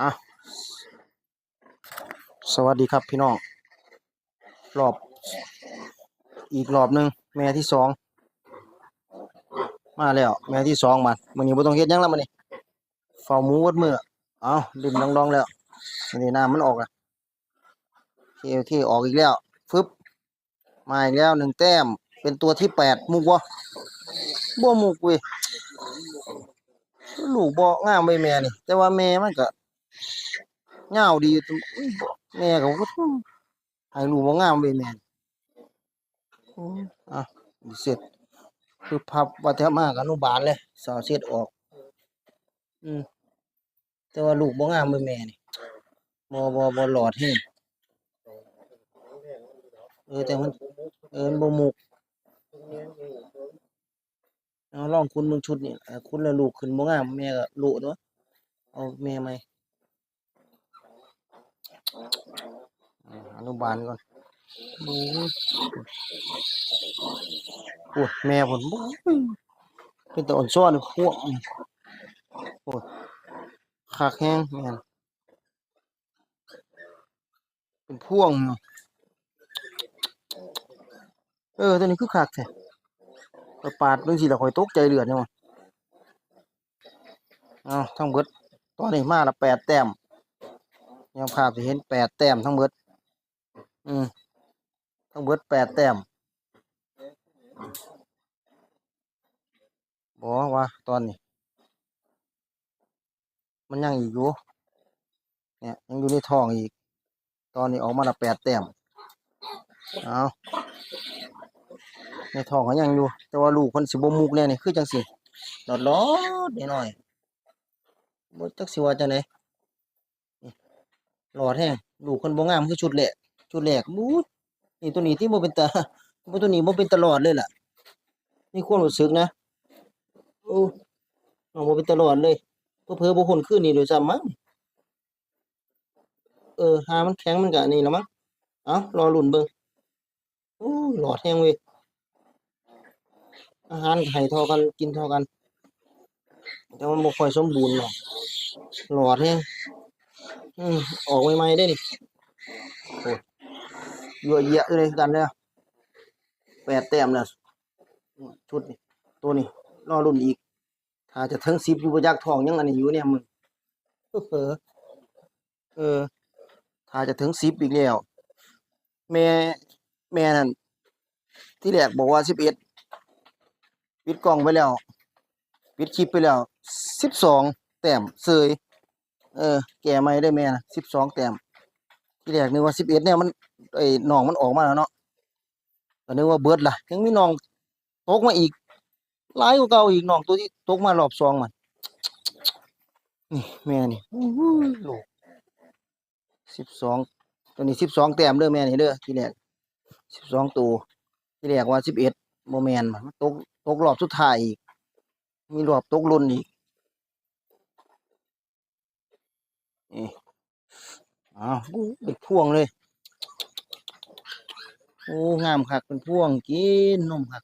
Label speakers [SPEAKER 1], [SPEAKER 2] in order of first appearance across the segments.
[SPEAKER 1] อะสวัสดีครับพี่น้อง รอบ อีกรอบหนึ่งแม่ที่สอง มาแล้ว แม่ที่สองมามันนี้บ่ต้องเฮ็ดยังแล้วมันนี่เฝ้าหมูวัดมือเอาดินดองๆแล้วนี่น้ำมันออกอะที่ที่ออกอีกแล้วฟึบมาอีกแล้วหนึ่งแต้ม เป็นตัวที่แปดมุกวะบ่มุกเว้ยลูกบ่งามไว้แม่นี่ แต่ว่าแม่มันก็ ยาวดีอยู่ตรงอื้อบ่แม่ก็บ่ให้ลูกบ่งามไว้แม่นี่อืมอะเสร็จ คือพับวัฒมากอนุบาลเลยสาวเสียดออก อืมแต่ว่าลูกบ่งามเบิ่แม่นี่บ่บ่บ่หลอดให้เออแต่มันเออมันบ่มุกเอาลองคุณมึงชุดนี่เออคุณแล้วลูกขึ้นบ่งามแม่ก็โละเนาะเอาแม่ใหม่ อนุบาลก่อนโอ้ยโอ้ยแม่ผมบ่เป็นแต่อ่อนซ้อนพวกนี่โอ้ยคักแฮงแม่นเป็นพวงเนาะเออตัวนี้คือคักแท้ไปาดเรื่องสิแล้วข่อยตกใจเลือดเนี่ยว่ะเอาทั้งเบิดตอนนี้มาละแปดแต้ม ยังภาพสิเห็นแปดแต้มทั้งเบิดอืมทั้งเบิดแปดแต้มบอกว่าตอนนี้ มันยังอีกอยู่เนี่ยยังอยู่ในท้องอีก ตอนนี้ออกมาละแปดแต้มเอาในท้องก็ยังอยู่ แต่ว่าลูกคนสิบมุกเนี่ยนี่คือจังสิหลอดหลอดนิดหน่อยบ่จักสิว่าจังไดนี่ หลอดแห้งลูกคนบ่งามคือชุดแรกชุดแรกบู๊ดนี่ตัวนี้ที่บ่เป็นตาบ่ตัวนี้บ่เป็นตลอดเลยล่ะ นี่ความรู้สึกนะโอ้น้องบ่เป็นตลอดเลยเผลอๆบ่คนคืนนี่ด้วยซ้ำมั้งเออหามันแข็งมันก็อันนี่ละมั้งเอ้ารอหลุนเบิ่งโอ้หลอดแห้งเว้ยอาหารก็ให้เท่ากันกินท่ากัน แต่มันบ่ค่อยสมบูรณ์หรอกหลอดแห้ง อืมออกใหม่ๆได้นี่โอ้ยยั่วเยะเลยกันเด้อแปดแต้มแล้วชุดนี่ตัวนี้รอลุ้นอีก ถ้าจะถึง10อยู่บ่อยากทองยังอันนี้อยู่เนี่ยมึงเออ เออ ถ้าจะถึงสิบอีกแล้ว แม่แม่นั่นที่แรกบอกว่าสิบเอ็ดปิดกล้องไปแล้ว ปิดคลิปไปแล้วสิบสองแต้มเสย เออ แก่ไม่ได้แม่นะสิบสองแต้มที่แรกนึกว่าสิบเอ็ดเนี่ยมันไอ้หนองมันออกมาแล้วเนาะก็นึกว่าเบิดล่ะ ยังมีหนองตกมาอีกหลายกว่าเก่าอีกหนองตัวที่ตกมารอบสองมันนี่แม่นี่อู้หูลูกสิบสองตัวนี้สิบสองแต้มเด้อแม่นี่เด้อที่แรกสิบสองตัวที่แรกว่าสิบเอ็ดโมแมนมันตกตกรอบสุดท้ายอีกมีรอบตกหลุนอีก นี่อ้าวอู้เป็นพวงเลย โอ้งามคักเป็นพวงกินนมคัก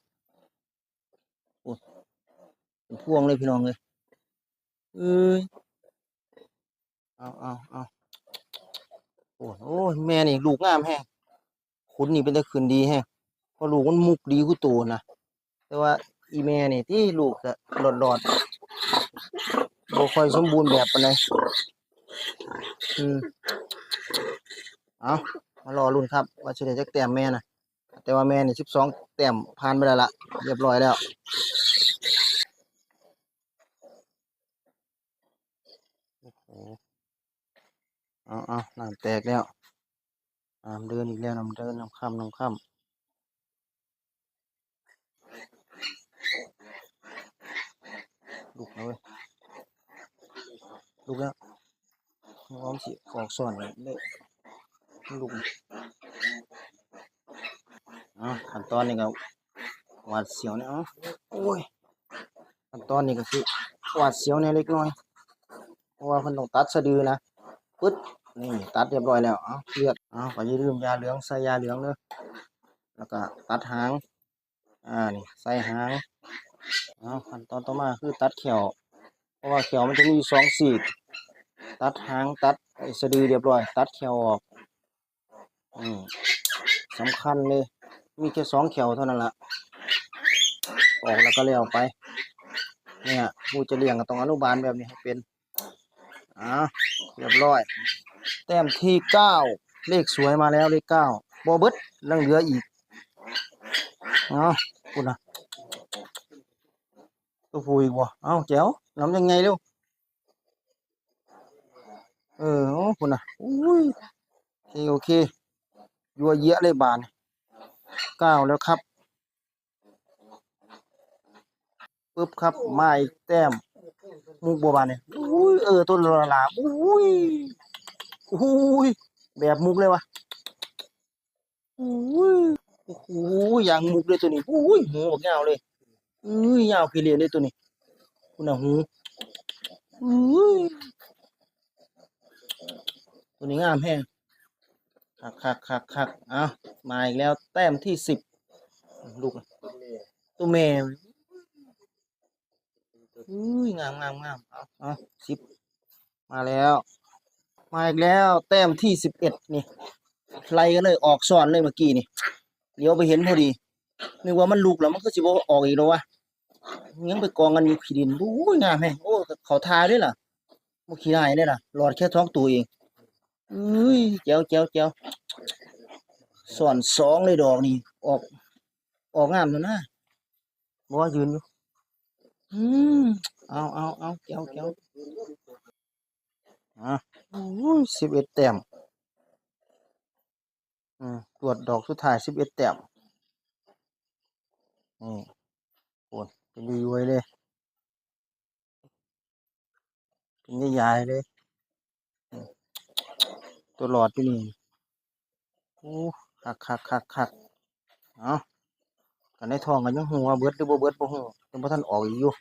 [SPEAKER 1] โอ้เป็นพวงเลยพี่น้องเลยเอ้ยเอาเอาเอาโอ้โอ้แม่นี่ลูกงามแฮงขุนนี่เป็นตะขืนดีแฮงเพราะลูกมันมุกดีกูโตนะแต่ว่าอีแม่นี่ที่ลูกจะหลอดหลอดบ่ค่อยสมบูรณ์แบบปานใด อืมเอามารอรุ่นครับ ว่าสิได้จักแต้มแม่นะแต่ว่าแม่นี่12แต้มผ่านไปแล้วละเรียบร้อยแล้วอ้โหเอาเอาน้ำแตกแล้วน้ำเดินอีกแล้วน้ำเดินน้ำค่ำน้ำค่ำลุกแล้วเว้ยลุกแล้ว น้องสิออกส่วนเลยเลยลุกอ๋อขั้นตอนนี้ก็หวาดเสียวเนี่ยอ๋อโอ้ยขั้นตอนนี้ก็คือหวาดเสียวเนี่ยเล็กน้อยเพราะว่าเพิ่นต้องตัดสะดือนะปึ๊ดนี่ตัดเรียบร้อยแล้วอ้าเลือดอ้าก็อย่าลืมยาเหลืองใส่ยาเหลืองเด้อแล้วก็ตัดหางอ่านี่ใส่หางอ้าขั้นตอนต่อมาคือตัดแขวเพราะว่าแขวมันจะมีสองสี ตัดหางตัดสะดือเรียบร้อย ตัดแขวออกอืมสำคัญเลย มีแค่สองแขวเท่านั้นละออกแล้วก็แล้วไป เนี่ยผู้จะเลี้ยงก็ต้องอนุบาลแบบนี้ให้เป็นอ่าเรียบร้อย แต้มที่เก้าเลขสวยมาแล้วเลขเก้าบอเบิดยังเหลืออีกเอ้าคุณนะตัวฟูอีกวะเอ้าแจ๋วน้ำยังไงเร็ว เออโอ้คุณนะอุ้ยโอเคโอเคยัวเยอะเลยบานเก้าแล้วครับปึ๊บครับมาอีกแต้มมุกบัวบานเนี่ยอุ้ยเออต้นละลาอุ้ยอุ้ยแบบมุกเลยวะอุ้ยโอ้โหอย่างมุกเลยตัวนี้อุ้ยหูบอกยาวเลยอุ้ยยาวขี้เลียนเลยตัวนี้คุณน่ะหูอุ้ย ตัวนี้งามแห้งคักคักคักคักเอามาอีกแล้วแต้มที่สิบลูกตัวแม่อุ้ยงามงามงามเอาเอาสิบมาแล้ว มาอีกแล้ว แต้มที่สิบเอ็ดนี่ไล่กันเลยออกซ้อนเลยเมื่อกี้นี่เดี๋ยวไปเห็นพอดีนึกว่ามันลุกแล้วมันก็สิบออกอีกแล้ววะยังไปกองกันอยู่ขี้ดินโอ้ยงามแฮงโอ้เขาทาด้วยล่ะบ่ขี้ได้เลยล่ะหลอดแค่ท้องตัวเอง อุ้ยเจ้าเจ้าเจ้าสอนสองเลยดอกนี่ ออก ออกงามแล้วนะบ่ว่ายืนอยู่อืมเอาเอาเอาเจ้าเจ้าอะโอ้ยสิบเอ็ดแต้มอืมตรวจดอกสุดท้ายสิบเอ็ดแต้มนี่โอ้ยเป็นยุยๆเลยเป็นใหญ่ๆเลยอืม ตัวหลอดอยู่นี่โอ้คักคักคักคักเอากันในท้องกันยังหัวเบิดหรือบ่เบิดบ่ฮู้ยังบ่ทันออกอีกอยู่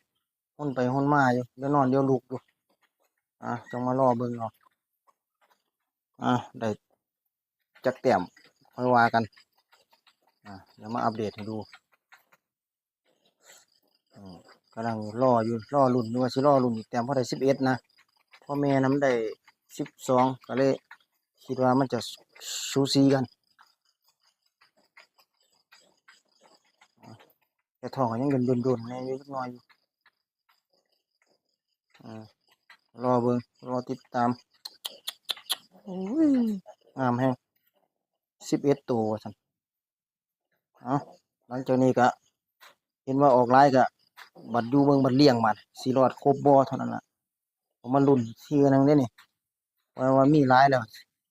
[SPEAKER 1] หุ่นไปหุ่นมาอยู่เดี๋ยวนอนเดี๋ยวลุกอยู่อะจังมารอเบิ่งเอาอะได้จักแต้มค่อยว่ากันอะเดี๋ยวมาอัปเดตให้ดูอืมกำลังรออยู่รอรุ่นอยู่ว่าสิรอรุ่นอีกแต้มเพราะได้สิบเอ็ดนะพ่อแม่น้ำได้สิบสองก็เลย คิดว่ามันจะสูสีกันแต่ทองยังเดินโดนๆแน่อยู่จักน่อยอยู่อ่ารอเบิ่งรอติดตามโอ้ยงามแฮงสิบเอ็ดตัวสันเอาหลังจากนี้ก็เห็นว่าออกไลายก็บัดยูเบิ่งบัดเลี้ยงมันสีรอดครบบ่เท่านั้นละผมมันรุ่นที่อนังเด้นี่ว่าว่ามีหลายแล้ว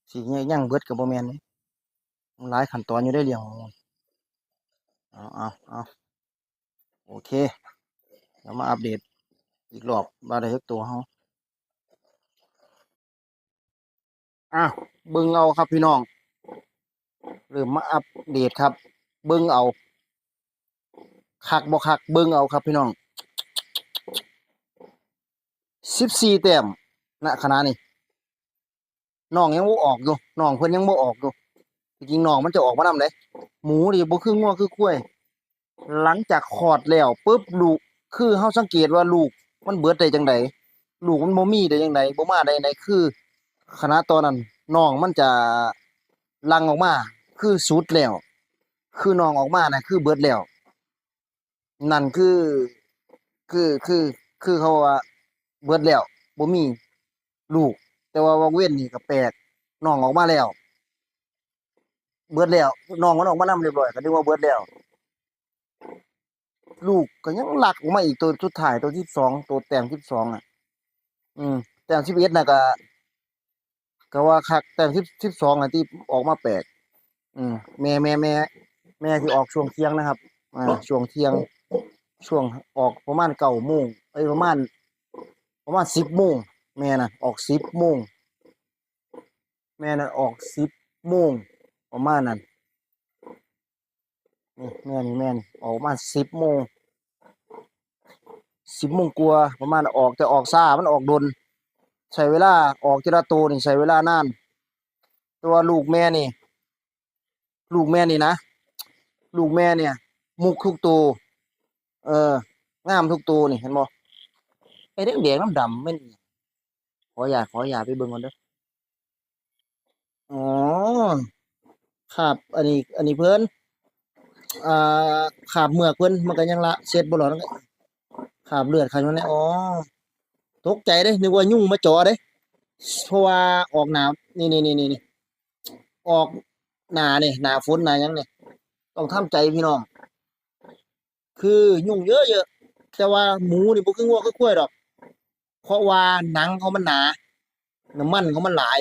[SPEAKER 1] สิยังเบิดกับบ่แมนนี่มันหลายขั้นตอนอยู่ได้เลี้ยงเอาเอาเอาโอเคเดี๋ยวมาอัปเดตอีกรอบว่าได้จักตัวเฮาอ้าเบิ่งเอาครับพี่น้องเริ่มาอัปเดตครับ เบิ่งเอาคักบ่คักเบิ่งเอาครับพี่น้องสิบสี่แต้มณขณะนี้ น้องยังบ่ออกอยู่น้องเพิ่นยังบ่ออกอยู่จริงน้องมันจะออกมานำได้หมูนี่บ่คืองัวคือกล้วย หลังจากคลอดแล้วปุ๊บลูกคือเฮาสังเกตว่าลูกมันเบิดได้จังไดลูกมันบ่มีได้จังไดบ่มาได้จังไดคือขณะตอนนั้นน้องมันจะลังออกมา คือสุดแล้ว คือน้องออกมานะคือเบิดแล้ว นั่นคือ คือคือ คือเขาว่าเบิดแล้วบ่มีลูก แต่ว่าวังเว้นนี่ก็แปลกน้องออกมาแล้ว เบิดแล้วน้องมันออกมานำเรียบร้อยก็นึกว่าเบิดแล้ว ลูกก็ยังหลักออกมาอีกตัวสุดท้ายตัวที่สองตัวแต้มที่สองอะ อืมแต้มที่เอ็ดน่ะก็ก็ว่าคักแต้มที่ที่สองอะที่ออกมาแปลกอืมแม่แม่แม่แม่ที่ออกช่วงเที่ยงนะครับอ่าช่วงเที่ยง ช่วงออกประมาณเก้าโมงเอ้ประมาณประมาณสิบโมง แม่น่ะออกสิบโมงแม่น่ะออกสิบโมงประมาณนั้นนี่แม่นี่แม่นี่ออกประมาณสิบโมงสิบโมงกว่าประมาณออกแต่ออกซ่ามันออกดน ใช้เวลาออกทีละตัวนี่ใช้เวลานานตัวลูกแม่นี่ ลูกแม่นี่นะลูกแม่เนี่ย มุกทุกตัวเอองามทุกตัวนี่เห็นบ่ไอ้แดงแดงน้ำดำๆแม่น อิหยังออย่าขออย่าไปเบิ่งก่อนเด้ออ๋อ ครับ อันนี้ อันนี้เพิ่นอ่าขาบเมือกเพิ่นมันก็ยังละเสร็จบ่หรอขาบเลือดขาบมันเนี่ยอ๋อ ตกใจเด้นึกว่ายุ่งมาจ่อเด้เพราะว่าออกหนาวนี่นี่นี่นี่ออกหนาเนี่ยหนาฝนหนายังเนี่ยต้องทำใจพี่น้อง คือยุ่งเยอะเยอะแต่ว่าหมูนี่บ่คืองัวคือควายดอก เพราะว่าหนังเขามันหนา น้ำมันเขามันหลาย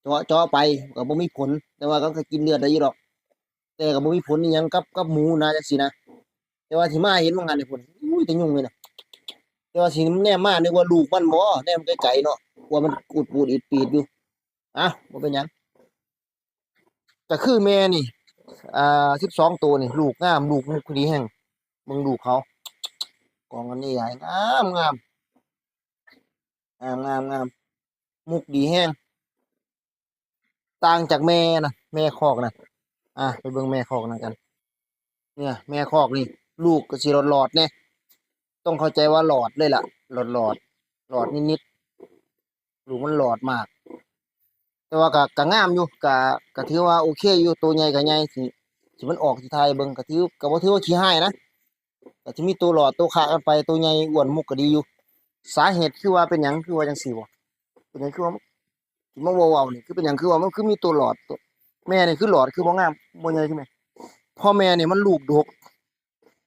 [SPEAKER 1] เจาะเจาะไปก็บ่มีผล แต่ว่าก็กินเลือดได้อยู่ดอก แต่ก็บ่มีผลอีหยังกับกับหมูนะจังซี่นะ แต่ว่าที่มาเห็นว่างานนี่พุ่นอุ้ยแต่ยุ่งเลยนะแต่ว่าสิแนมมานึกว่าลูกมันบ่แนมไกลๆเนาะว่ามันกูดปูดอิดปีดอยู่อะบ่เป็นหยังก็คือแม่นี่ อ่า12ตัวนี่ ลูกงาม ลูกมุกดีแฮงเบิ่งลูกเขา กองกันนี่ใหญ่งามงาม งามงามงามมุกดีแฮงต่างจากแม่นะแม่คอกนะอะไปเบิ่งแม่คอกนั่นกัน เนี่ย แม่คอกนี่ ลูกก็สิหลอดๆเนี่ยต้องเข้าใจว่าหลอดเลยล่ะ หลอดหลอดหลอดนิดๆลูกมันหลอดมาก แต่ว่าก็ก็งามอยู่ก็ก็ถือว่าโอเคอยู่ตัวใหญ่ก็ใหญ่สิสิมันออกสิทยเบิ่งก็ถือก็บ่ถือว่าขี้ให้ายนะก็สิมีตัวหลอดตัวขากันไปตัวใหญ่อ้วนมุกก็ดีอยู่ สาเหตุคือว่าเป็นหยังคือว่าจังซี่บ่เป็นหยังคือว่าที่มาเว้าๆนี่คือเป็นหยังคือว่ามันคือมีตัวหลอดตัวแม่นี่คือหลอดคือบ่งามบ่ใหญ่คือแม่พ่อแม่นี่มันลูกดก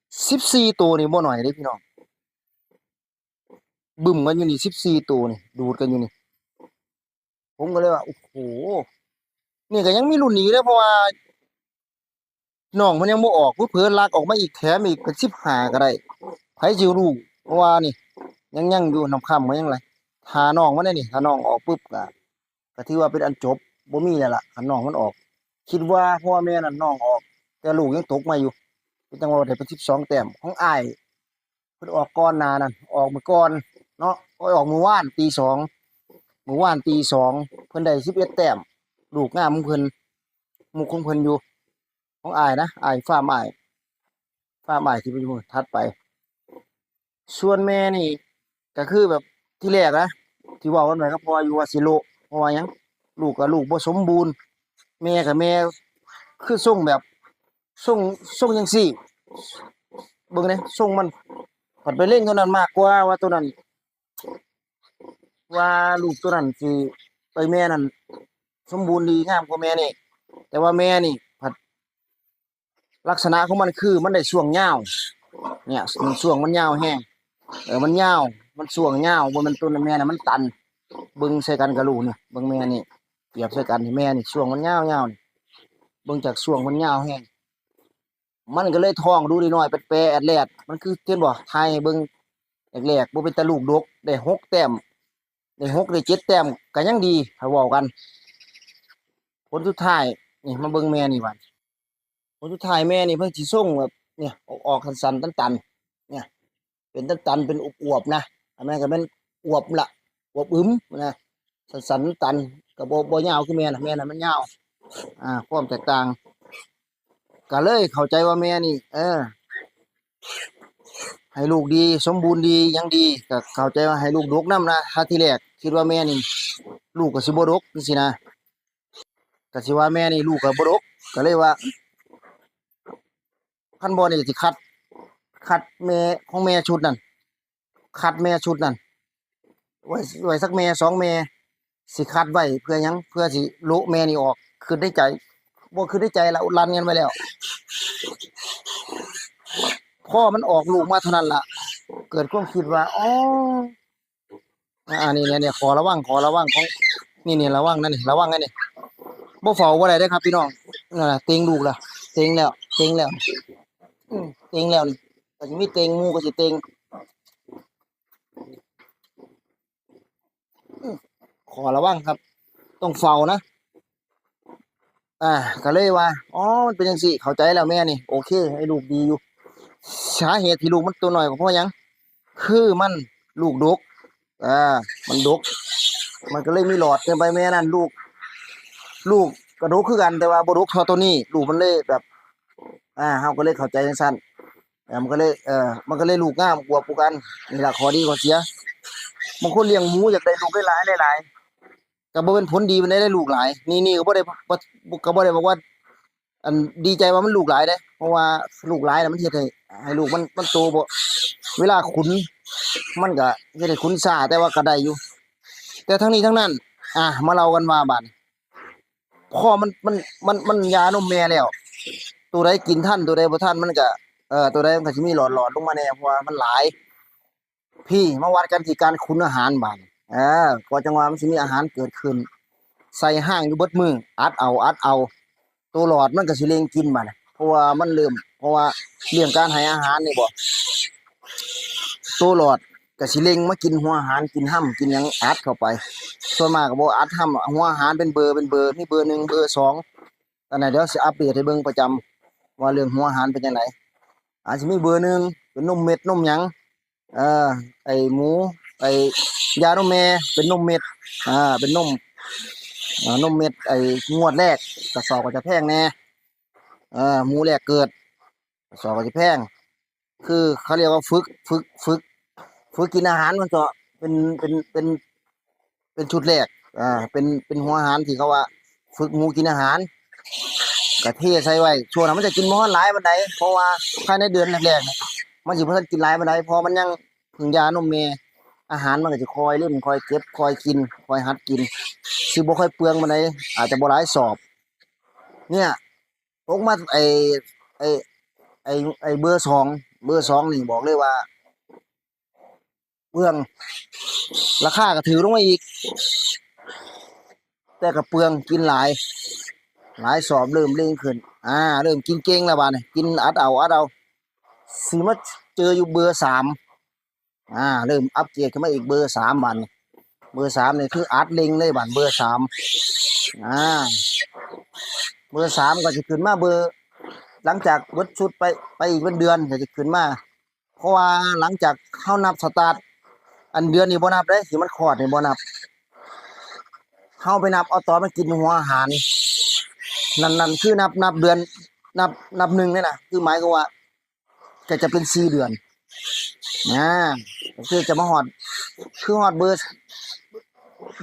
[SPEAKER 1] 14ตัวนี่บ่น้อยเด้พี่น้องบึ้มกันอยู่นี่14ตัวนี่ดูดกันอยู่นี่ผมก็เลยว่าโอ้โหนี่ก็ยังมีรุ่นนี้เด้เพราะว่าน้องมันยังบ่ออกเพิ่นลากออกมาอีกแถมอีกเป็น15ก็ได้ไผสิรู้เพราะว่านี่ ยังยังอยู่น้ำค่ำก็ยังไรถ้าน้องมันได้นี่ถ้าน้องออกปุ๊บก็ก็ถือว่าเป็นอันจบบ่มีแล้วล่ะถ้าน้องมันออก คิดว่าพ่อแม่นั่นน้องออก แต่ลูกยังตกมาอยู่เป็นจังว่าได้เป็น12แต้มของอ้ายเพิ่นออกก่อนนานั้นออกมือก่อน เนาะโอ้ยออกมือวานตีสองมือวานตีสองเพิ่นได้11แต้มลูกงามของเพิ่นมุกของเพิ่นอยู่ ของอ้ายนะอ้ายฟาร์มอ้ายฟาร์มอ้ายที่เป็นอยู่ถัดไป ส่วนแม่นี่ ก็คือแบบที่แรกนะที่ว่ากันไว้ก็พออยู่ว่าสิโลเพราะว่าหยังลูกกับลูกบ่สมบูรณ์แม่กับแม่คือส่งแบบส่งส่งจังซี่เบิ่งเด้ส่งมันผัดไปเล่นตัวนั้นมากกว่าว่าตัวนั้น ว่าลูกตัวนั้นสิไปแม่นั้นสมบูรณ์ดีงามกว่าแม่นี่ แต่ว่าแม่นี่ผัดลักษณะของมันคือมันได้ช่วงยาวเนี่ยช่วงมันยาวแห้งเออมันยาว มันส่วงยาวบนมันต้นแม่น่ะมันตันบิ่งใส่กันกับลูกนี่เบิ่งแม่นี่เปรียบใส่กันนี่แม่นี่ช่วงมันยาวยานี่บิ่งจากช่วงมันยาแห้งมันก็เลยท้องดูดีหน่อยเป็นแปรแอดแลดมันคือเห็นบ่ทยให้เบิ่งแรกๆบ่เป็นตะลูกดกได้หกแต้มได้หกได้เจ็ดแต้มก็ยังดีถ้าเว้ากันผลสุดท้ายนี่มาเบิ่งแม่นี่บัดผลสุดท้ายแม่นี่เพิ่นสิส่งแบบเนี่ยออกออกสันๆตันๆเนี่ย เป็นตันตันๆเป็นอวบๆนะ อันนั้นก็เป็นอวบละอวบอึมนะสันสันตันกับโบโบยาวคือแม่นะแม่นะมันยาวอ่าความแตกต่างก็เลยเข้าใจว่าแม่นี่ เออ ให้ลูกดี สมบูรณ์ดียังดีก็เข้าใจว่าให้ลูกดกน้ำนะถ้าที่แรกคิดว่าแม่นี่ ลูกก็สิบดกจังซี่นะก็สิว่าแม่นี่ลูกก็บ่ดกก็เลยว่าคันบ่นี่ก็สิคัด คัดแม่ของแม่ชุดนั่น คัดแม่ชุดนั่นไว้ไว้สักแม่สองแม่สิคัดไว้เพื่อยังเพื่อสิโละแม่นี่ออก คือได้ใจบ่คือได้ใจละรันกันไปแล้ว พ่อมันออกลูกมาเท่านั้นล่ะเกิดความคิดว่าอ๋ออ่านี่เนี่ยเนี่ยขอระวังขอระวังของนี่เนี่ยระวังนั่นนี่ระวังนั่นนี่บ่เฝ้าบ่ได้เด้ครับพี่น้องนั่นน่ะเต็งลูกล่ะเต็งแล้วเต็งแล้วอืเต็งแล้วนี่ก็สิมีเต็งหมู่ก็สิเต็งอืม ขอระวังครับ ต้องเฝ้านะ อ่าก็เลยว่าอ๋อมันเป็นจังซี่เข้าใจแล้วแม่นี่ โอเคให้ลูกดีอยู่สาเหตุที่ลูกมันตัวหน้อยก็เพราะยัง คือมันลูกดกอ่ามันดก มันก็เลยมีหลอดเกินไปแม่นั่นลูก ลูกก็ดกคือกันแต่ว่าบ่ดกเท่าตัวนี้ ลูกมันเลยแบบ อ่าเฮาก็เลยเข้าใจจังซั่นเออมันก็เลยเออมันก็เลยลูกง่ามกว่าปูกันนี่ล่ะขอดีขอเสียบางคนเลี้ยงหมูอยากได้ลูกได้หลายได้หลาย ก็บ่เป็นผลดีมันได้ได้ลูกหลาย นี่นี่ก็บ่ได้บ่ก็บ่ได้บอกว่า อันดีใจว่ามันลูกหลายเด้เพราะว่าลูกหลายน่ะมันเฮ็ดให้ให้ลูกมันมันโตบ่เวลาขุน มันก็เฮ็ดให้ขุนซ่าแต่ว่าก็ได้อยู่ แต่ทั้งนี้ทั้งนั้น อะมาเล่ากันว่าบัดนี้พอมันมันมันมันยานมแม่แล้ว ตัวใดกินทันตัวใดบ่ทันมันก็เอ่อตัวใดมันก็สิมีหลอดหลอดลงมาแน่เพราะว่ามันหลาย พี่มาวัดกันที่การคุนอาหารบาด นี้เออพอจังหวะมันสิมีอาหารเกิดขึ้น ใส่ห้างอยู่บดมืออัดเอาอัดเอา ตัวหลอดมันก็สิเลงกินบันี้เพราะว่ามันเริ่มเพราะว่าเรื่องการให้อาหารนี่บ่ตัวหลอดก็สิเลงมากินหัวอาหารกินห้ำกินหยังอัดเข้าไป ส่วนมากก็บ่อัดห้ำหัวอาหารเป็นเบอร์เป็นเบอร์มีเบอร์หนึ่งเบอร์สองตอนนั้นเดี๋ยวสิอัปเดตให้เบิ่งประจำว่าเรื่องหัวอาหารเป็นจังไดอาจสิมีเบอร์หนึ่งเป็นนมเม็ดนมหยังเอ่อไอหมู ไอ้ยานมแม่เป็นนมเม็ด อ่า เป็นนมนมเม็ดไอ้งวดแรกกระสอบก็จะแพงแน่อ่าหมูแรกเกิดกระสอบก็จะแพง คือเขาเรียกว่าฝึกฝึกฝึกฝึกกินอาหารมันก็เป็นเป็นเป็นเป็นชุดแรก อ่า เป็นเป็นหัวอาหารที่เขาว่า ฝึกหมูกินอาหารกะเทใส่ไว้ช่วงนั้นมันจะกินมอนหลายบันไดเพราะว่าภายในเดือนแรกๆเนี่ยมันสิบ่ทันกินหลายบันไดเพอมันยังพึ่งยานมแม่ อาหารมันก็จะคอยเล่นคอยเก็บคอยกินคอยหัดกินสิบ่ค่อยเปลืองบันไดอาจจะบ่หลายสอบ เนี่ยตกมาไอไอไอไอเบอร์สองเบอร์สองนี่บอกเลยว่าเปลืองราคาก็ถือลงมาอีก แต่ก็เปลืองกินหลาย หลายสอบเริ่มเร่งขึ้น อ่า เริ่มกินเก่งแล้วบานี่กินอัดเอาอัดเอาสิมาเจออยู่เบอร์สาม อ่าเริ่มอัปเกรดขึ้นมาอีกเบอร์สามบาดนี่เบอร์สามนี่คืออัดเล็งเลยบาดเบอร์สามอ่าเบอร์สามก็จะขึ้นมาเบอร์ หลังจากวัดชุดไปไปอีกเป็นเดือนก็จะขึ้นมา เพราะว่าหลังจากเข้านับสตาร์ทอันเดือนนี้บ่นับเด้ที่มันคลอดนี่บ่นับเฮาไปนับเอาตอนมันกินหัวอาหารนั่นนั่นคือนับนับเดือน นับนับหนึ่งนี่นะคือหมายก็ว่า ก็จะเป็นสี่เดือนนะ ก็คือจะมาฮอด คือฮอดเบอร์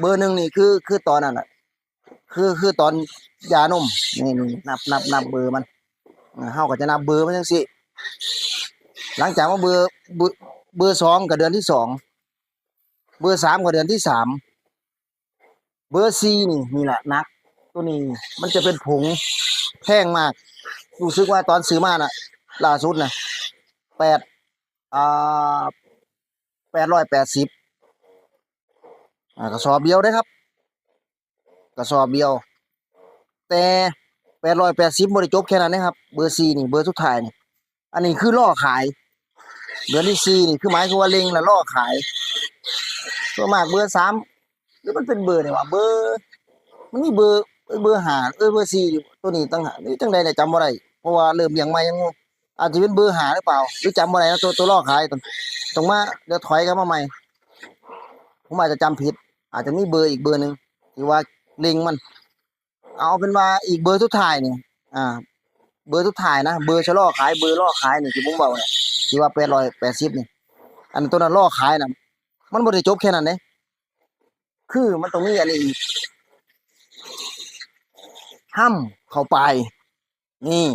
[SPEAKER 1] เบอร์หนึ่งนี่คือคือตอนนั้นน่ะ คือคือตอนยานมนี่นี่นับนับนับเบอร์มันเฮาก็จะนับเบอร์มันจังซี่หลังจากว่าเบอร์เบอร์เบอร์สองกับเดือนที่สองเบอร์สามกับเดือนที่สามเบอร์สี่นี่นี่แหละนัก ตัวนี้มันจะเป็นผงแพงมากรู้สึกว่าตอนซื้อมาน่ะล่าสุดนะแปดอ่า แปดร้อยแปดสิบอ่ากระสอบเดียวได้ครับ กระสอบเดียว แต่แปดร้อยแปดสิบบริจบแค่นั้นนะครับ เบอร์สี่นี่เบอร์สุดท้ายนี่ อันนี้คือล่อขายเดือนที่สี่นี่คือหมายคือว่าเล็งแล้วล่อขายส่วนมากเบอร์สามหรือมันเป็นเบอร์เนี่ยวะเบอร์มันมีเบอร์เอ้ยเบอร์หาเอ้ยเบอร์สี่ตัวนี้ตั้งหาหรือจังใดเนี่ยจำบ่ได้เพราะว่าเริ่มเลี้ยงมายังงง อาจจะเป็นเบอร์หาหรือเปล่า หรือจำบ่ได้นะตัวตัวล่อขายตรงตรงมาเดี๋ยวถอยกันมาใหม่ ผมอาจจะจำผิด อาจจะมีเบอร์อีกเบอร์หนึ่งที่ว่าล็งมัน เอาเป็นว่าอีกเบอร์สุดท้ายนี่อ่า เบอร์สุดท้ายนะเบอร์ชะล่อขายเบอร์ล่อขายนี่ที่ผมบอกเนี่ยที่ว่าแปดร้อยแปดสิบนี่อันตัวนั้นล่อขายนะมันบ่ได้จบแค่นั้นเด้คือมันต้องมีอันนี้อีกห้ำเข้าไป นี่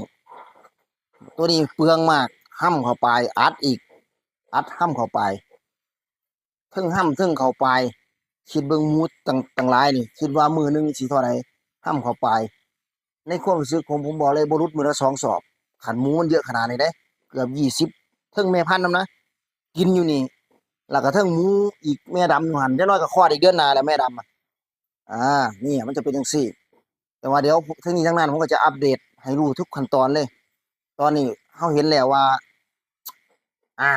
[SPEAKER 1] ตัวนี้เปลืองมากห้ำเข้าไป อัดอีก อัดห้ำเข้าไปทึ่งห้ำทึ่งเข้าไป คิดเบิ่งมูต่างต่างหลายนี่คิดว่ามือหนึงสิเท่าไรห้ำเข้าไป ในความรู้สึกผมผมบอกเลยบรุษมือละสองสอบ ขันมูมันเยอะขนาดนี้ได้เกือบยี่สิบเทิงแม่พันธุ์นำนะกินอยู่นี่แล้วก็เทิงมูอีกแม่ดำอยู่หันจะน้อยก็คลอดอีกเดือนหน้าแล้วแม่ดำอะอ่านี่มันจะเป็นจังซี่ แต่ว่าเดี๋ยวทั้งนี้ทั้งนั้นผมก็จะอัปเดตให้รู้ทุกขั้นตอนเลย ตอนนี้เฮาเห็นแล้วว่า อ่า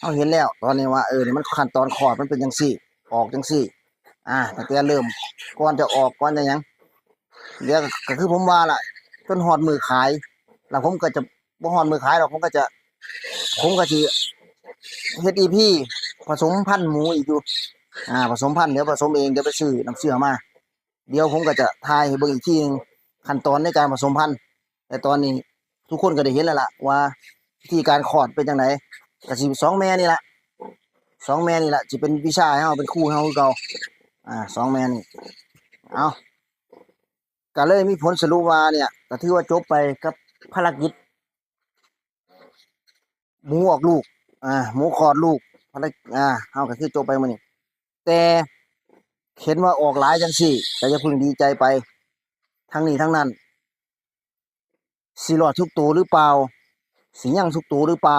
[SPEAKER 1] เฮาเห็นแล้ว ตอนนี้ว่าเออนี่มันขั้นตอนคลอดมันเป็นจังซี่ ออกจังซี่ อ่าตั้งแต่เริ่มก่อนจะออกก่อนจะยังเดี๋ยวก็คือผมว่าล่ะจนหอดมือขาย แล้วผมก็จะบ่หอดมือขายหรอกผมก็จะ ผมก็สิเฮ็ดอีพี่ผสมพันธุ์หมูอีกอยู่ อ่า ผสมพันธุ์เดี๋ยวผสมเองเดี๋ยวไปซื้อน้ำเชื่อมา เดี๋ยวผมก็จะทายให้เบิ่งอีกทีนึงขั้นตอนในการผสมพันธุ์แต่ตอนนี้ ทุกคนก็ได้เห็นแล้วล่ะว่าวิธีการคลอดเป็นจังไดก็สิสองแม่นี่ล่ะสองแม่นี่ละจะเป็นวิชาให้เราเป็นคู่ให้เราคือเก่าอ่าสองแม่นี่เอาก็เลยมีผลสรุปว่าเนี่ยก็ถือว่าจบไปกับภารกิจหมูออกลูก อ่า หมูคอดลูกภารกิจอ่าเอาก็คือจบไปมื้อนี้แต่เห็นว่าออกหลายจังสี่ก็จะพึงดีใจไป ทั้งนี้ทั้งนั้น สิรอดทุกตัวหรือเปล่าสิยังทุกตัวหรือเปล่า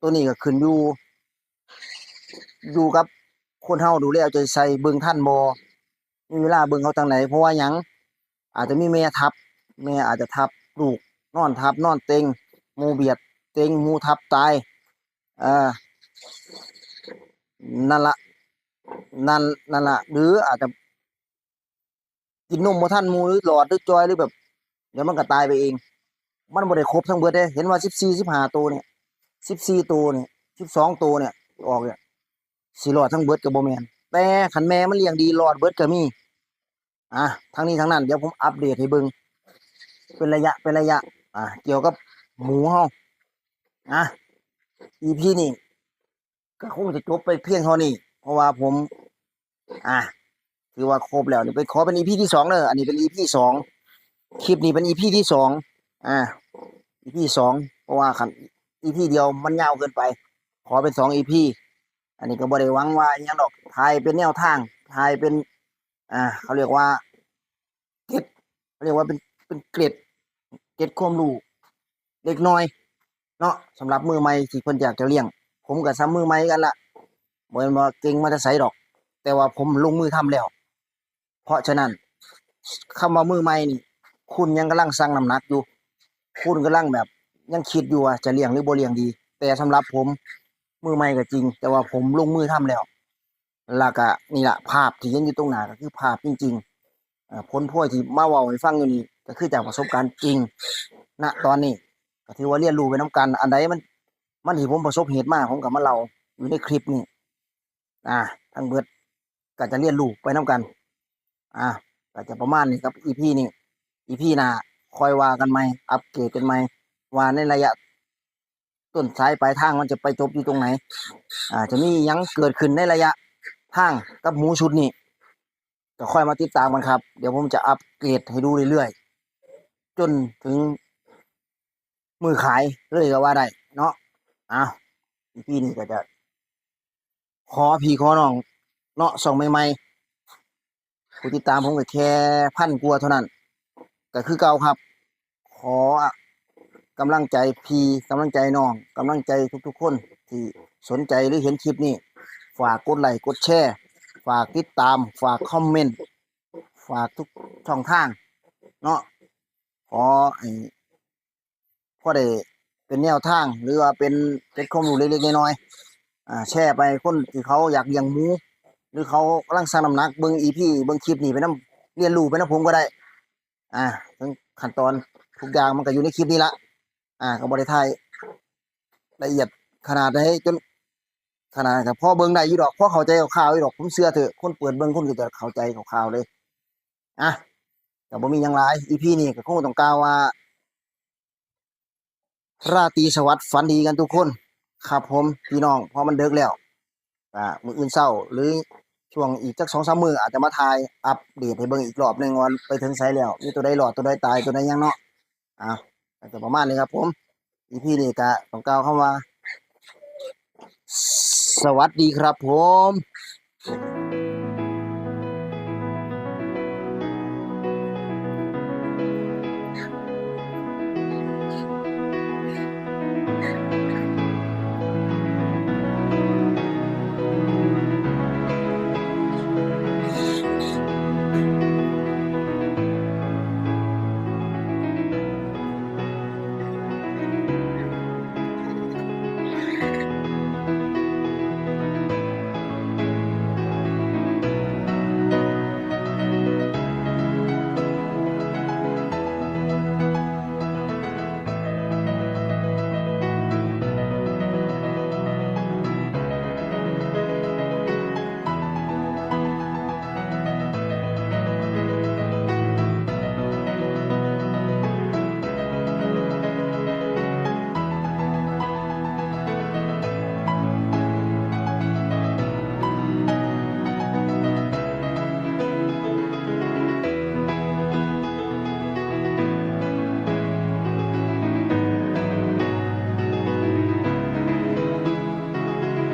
[SPEAKER 1] ตัวนี้ก็ขึ้นอยู่อยู่กับคนเฮาดูแลเอาใจใส่เบิ่งท่านบ่มีเวลาเบิ่งเขาทางไหน เพราะว่าหยังอาจจะมีแม่ทับ แม่อาจจะทับลูกนอนทับนอนเต็งมูเบียดเต็งมูทับตายเอ่านั่นละนั่นนั่นละหรืออาจจะกินนมบ่ทันมูหรือหลอดหรือจอยหรือแบบเดี๋ยวมันก็ตายไปเอง มันบ่ได้ครบทั้งเบิดเด้เห็นว่า14 15ตัวเนี่ย14ตัวเนี่ย12ตัวเนี่ยออกเนี่ยสิรอดทั้งเบิดก็บ่แมนแต่คันแม่มันเลี้ยงดีรอดเบิดก็มีอะทั้งนี้ทั้งนั้นเดี๋ยวผมอัปเดตให้เบิ่งเป็นระยะเป็นระยะ อะเกี่ยวกับหมูเฮาอะ EP นี้ก็คงจะจบไปเพียงเท่านี้ เพราะว่าผม อะถือว่าครบแล้วนี่เป็นขอเป็น EP ที่สองเด้ออันนี้เป็น EP สองคลิปนี้เป็น EP ที่สอง อ่า EP สองเพราะว่าคัน EP เดียวมันยาวเกินไป ขอเป็นสอง EP อันนี้ก็บ่ได้หวังว่าอหยังดอกถ่ายเป็นแนวทางถ่ายเป็น อ่า เขาเรียกว่าเกร็ดเขาเรียกว่าเป็นเป็นเกร็ดเกร็ดความรู้เล็กน้อย เนาะสำหรับมือใหม่ที่เพิ่นอยากจะเลี้ยง ผมกับซ้ำมือใหม่กันละบ่แม่นว่าเก่งมาแต่ไสดอก แต่ว่าผมลงมือทำแล้ว เพราะฉะนั้นคำว่ามือใหม่นี่คุณยังกำลังสั่งน้ำหนักอยู่ คุณกำลังแบบ ยังคิดอยู่ว่าจะเลี้ยงหรือบ่เลี้ยงดี แต่สำหรับผมมือใหม่ก็จริง แต่ว่าผมลงมือทำแล้วแล้วก็นี่แหละภาพที่เห็นอยู่ตรงหน้าก็คือภาพจริงๆผลพลอยที่มาว้าให้ฟังอยู่นี่ก็คือจากประสบการณ์จริงณตอนนี้ก็ถือว่าเรียนรู้ไปน้กัน อันใดมัน มันที่ผมประสบเหตุมากผมก็มาเล่าอยู่ในคลิปนี้อ่าทั้งเบิดก็จะเรียนรู้ไปน้กัน อ่าก็จะประมาณนี้ครับ EP นี้ EP หน้า คอยว่ากันใหมอัปเกรดกันใหมว่าในระยะต้นสายปลายทางมันจะไปจบอยู่ตรงไหน อ่า จะมียังเกิดขึ้นในระยะทางกับหมูชุดนี้ก็ค่อยมาติดตามกันครับ เดี๋ยวผมจะอัปเกรดให้ดูเรื่อยๆจนถึงมือขายเลยก็ว่าได้เนาะอ้าวอีพีนี้ก็จะขอพี่ขอน้อง เนาะส่องใหม่ๆผู้ติดตามผมก็แค่พันกว่าเท่านั้น ก็คือเก่าครับ ขอกำลังใจพีกำลังใจน้องกำลังใจทุกๆ คน ที่สนใจหรือเห็นคลิปนี้ ฝากกดไลค์กดแชร์ฝากติดตาม ฝากคอมเมนต์ฝากทุกช่องทางเนาะขอให้พอได้เป็นแนวทาง หรือว่าเป็นเป็นข้อมูลเล็กๆน้อยๆอ่าแชร์ไปคนที่เขาอยากเลี้ยงหมูหรือเขากำลังสร้างน้ำหนักเบิ่งอีพีเบิ่งคลิปนี้ไปนํเรียนรู้ไปนํผมก็ได้ อ่าทั้งขั้นตอนทุกอย่างมันก็อยู่ในคลิปนี้ละอ่าก็บ่ได้ถ่ายละเอียดขนาดใดจนขนาดกับพ่อเบิ่งได้อยู่ดอกพ่อเข้าใจข่าวอยู่ดอกผมเชื่อเถอะคนเปิดเบิ่งคนก็จะเข้าใจข่าวเลยอะแต่บ่มีหยังหลาย EP นี้ก็คงต้องกล่าวว่า ราตรีสวัสดิ์ฝันดีกันทุกคน ครับผมพี่น้องเพราะมันเดึกแล้วอ่ามืออื่นเช้าหรือ ช่วงอีกจักสองสามมืออาจจะมาทายอัปเดตให้เบิ่งอีกรอบหนึงวันไปถึงไซแล้วมีตัวใดหลอดตัวใดตายตัวใดยังเนาะอะก็จะประมาณนี้ครับ ผม EP นี้กะต้องกล่าวคำว่า สวัสดีครับผม